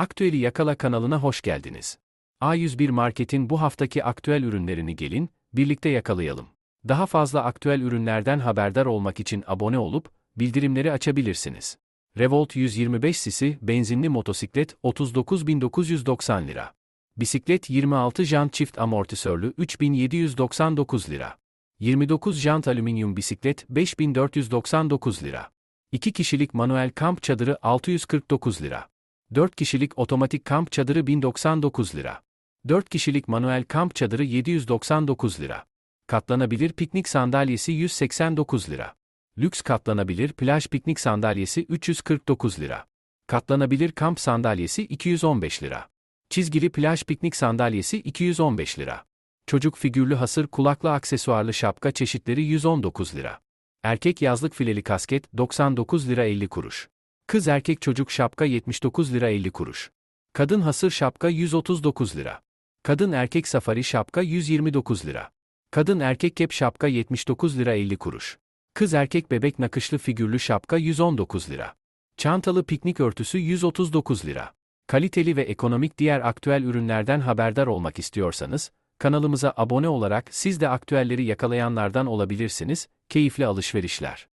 Aktüeli Yakala kanalına hoş geldiniz. A101 Market'in bu haftaki aktüel ürünlerini gelin, birlikte yakalayalım. Daha fazla aktüel ürünlerden haberdar olmak için abone olup, bildirimleri açabilirsiniz. Revolt 125 cc benzinli motosiklet 39.990 lira. Bisiklet 26 jant çift amortisörlü 3799 lira. 29 jant alüminyum bisiklet 5499 lira. 2 kişilik manuel kamp çadırı 649 lira. 4 kişilik otomatik kamp çadırı 1099 lira. 4 kişilik manuel kamp çadırı 799 lira. Katlanabilir piknik sandalyesi 189 lira. Lüks katlanabilir plaj piknik sandalyesi 349 lira. Katlanabilir kamp sandalyesi 215 lira. Çizgili plaj piknik sandalyesi 215 lira. Çocuk figürlü hasır kulaklı aksesuarlı şapka çeşitleri 119 lira. Erkek yazlık fileli kasket 99 lira 50 kuruş. Kız erkek çocuk şapka 79 lira 50 kuruş. Kadın hasır şapka 139 lira. Kadın erkek safari şapka 129 lira. Kadın erkek kep şapka 79 lira 50 kuruş. Kız erkek bebek nakışlı figürlü şapka 119 lira. Çantalı piknik örtüsü 139 lira. Kaliteli ve ekonomik diğer aktüel ürünlerden haberdar olmak istiyorsanız, kanalımıza abone olarak siz de aktüelleri yakalayanlardan olabilirsiniz, keyifli alışverişler.